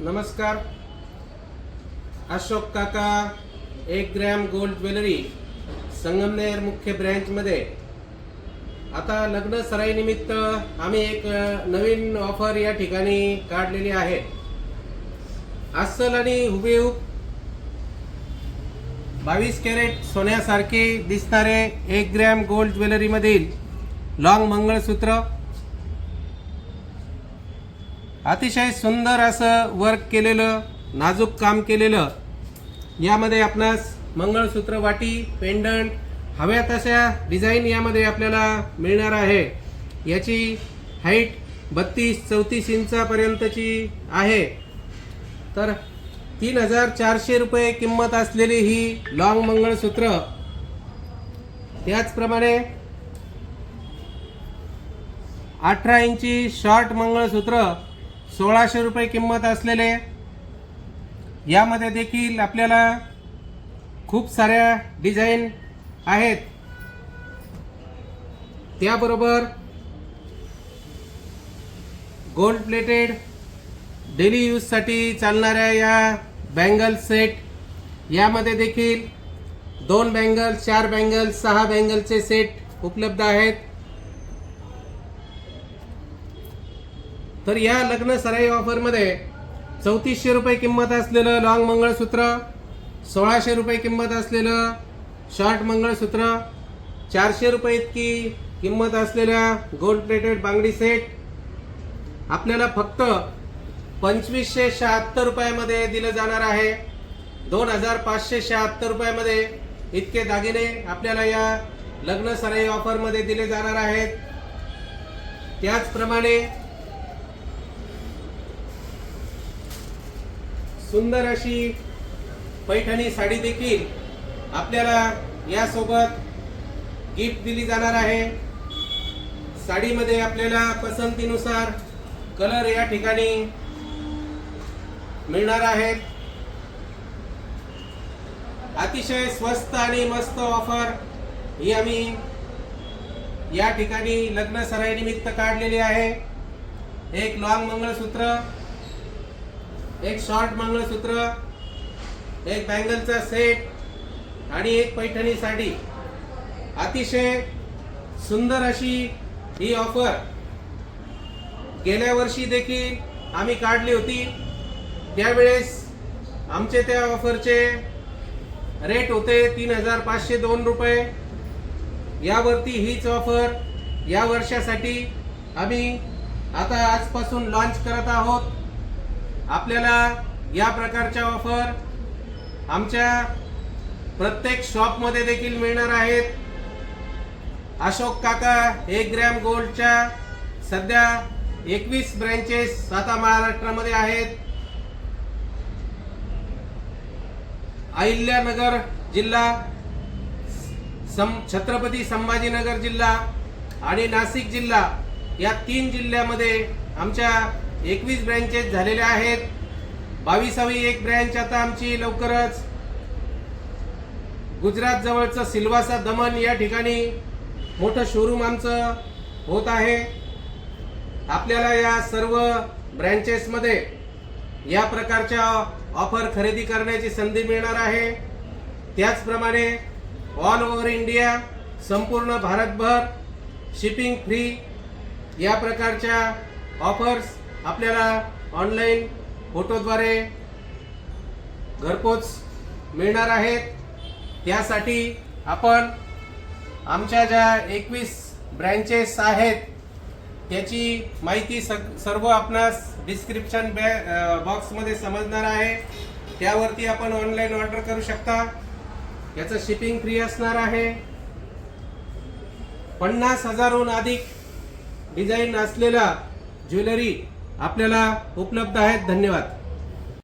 नमस्कार. अशोक काका एक ग्रॅम गोल्ड ज्वेलरी संगमनेर मुख्य ब्रँचमध्ये आता लग्न सराईनिमित्त आम्ही एक नवीन ऑफर या ठिकाणी काढलेली आहे. अस्सल आणि हुबेहूब बावीस कॅरेट सोन्यासारखे दिसणारे एक ग्रॅम गोल्ड ज्वेलरीमधील लॉंग मंगळसूत्र अतिशय सुंदर असं वर्क केलेलं नाजूक काम केलेलं. यामध्ये आपणास मंगळसूत्र वाटी पेंडंट हव्या तशा डिझाईन यामध्ये आपल्याला मिळणार आहे. याची हाईट बत्तीस चौतीस इंचापर्यंतची आहे. तर तीन हजार चारशे रुपये किंमत असलेली ही लॉंग मंगळसूत्र. त्याचप्रमाणे अठरा इंची शॉर्ट मंगळसूत्र. सोळाशे रुपये किंमत असलेले. यामध्ये देखील आपल्याला खूप साऱ्या डिझाईन आहेत. त्याबरोबर गोल्ड प्लेटेड डेली यूजसाठी चालणाऱ्या या बँगल सेट यामध्ये देखील दोन बँगल्स चार बँगल्स सहा बँगलचे सेट उपलब्ध आहेत. तर या लग्न सराई ऑफरमध्ये चौतीसशे रुपये किंमत असलेलं लॉंग मंगळसूत्र सोळाशे रुपये किंमत असलेलं शॉर्ट मंगळसूत्र चारशे रुपये इतकी किंमत असलेल्या गोल्ड प्लेटेड बांगडी सेट आपल्याला फक्त पंचवीसशे शहात्तर रुपयामध्ये दिलं जाणार आहे. दोन हजार पाचशे शहात्तर रुपयामध्ये इतके दागिने आपल्याला या लग्न सराई ऑफरमध्ये दिले जाणार आहेत. त्याचप्रमाणे सुंदर अशी पैठणी साडी देखील आपल्याला यासोबत गिफ्ट दिली जाणार आहे. साडीमध्ये आपल्याला पसंतीनुसार कलर या ठिकाणी मिळणार आहेत. अतिशय स्वस्त आणि मस्त ऑफर ही आम्ही या ठिकाणी लग्न सराईनिमित्त काढलेली आहे. एक लॉंग मंगळसूत्र एक शॉर्ट मंगळसूत्र एक बँगलचा सेट आणि एक पैठणी साडी अतिशय सुंदर अशी ही ऑफर गेल्या वर्षी देखील आम्ही काढली होती. त्यावेळेस आमचे त्या ऑफरचे रेट होते तीन हजार पाचशे दोन रुपये. यावरती हीच ऑफर या वर्षासाठी आम्ही आता आजपासून लॉन्च करत आहोत. आपल्याला या प्रकारच्या ऑफर आमच्या प्रत्येक शॉपमध्ये देखील मिळणार आहेत. अशोक काका एक ग्रॅम गोल्डच्या सध्या एकवीस ब्रँचेस आता महाराष्ट्रामध्ये आहेत. अहिल्यानगर जिल्हा सं छत्रपती संभाजीनगर जिल्हा आणि नाशिक जिल्हा या तीन जिल्ह्यामध्ये आमच्या एकवीस ब्रँचेस झालेल्या आहेत. बावीसावी एक ब्रँच आता आमची लवकरच. गुजरात जवळचं सिल्वासा दमन या ठिकाणी मोठं शोरूम आमचं होत आहे. आपल्याला या सर्व ब्रँचेसमध्ये या प्रकारच्या ऑफर खरेदी करण्याची संधी मिळणार आहे. त्याचप्रमाणे ऑल ओव्हर इंडिया संपूर्ण भारतभर शिपिंग फ्री या प्रकारच्या ऑफर्स आपल्याला ऑनलाईन फोटोद्वारे घरपोच मिळणार आहेत. त्यासाठी आपण आमच्या ज्या एकवीस ब्रँचेस आहेत त्याची माहिती सग सर्व आपणास डिस्क्रिप्शन बॅ बॉक्समध्ये समजणार आहे. त्यावरती आपण ऑनलाईन ऑर्डर करू शकता. याचं शिपिंग फ्री असणार आहे. पन्नास हजारहून अधिक डिझाईन असलेला ज्वेलरी आपल्याला उपलब्ध आहेत. धन्यवाद.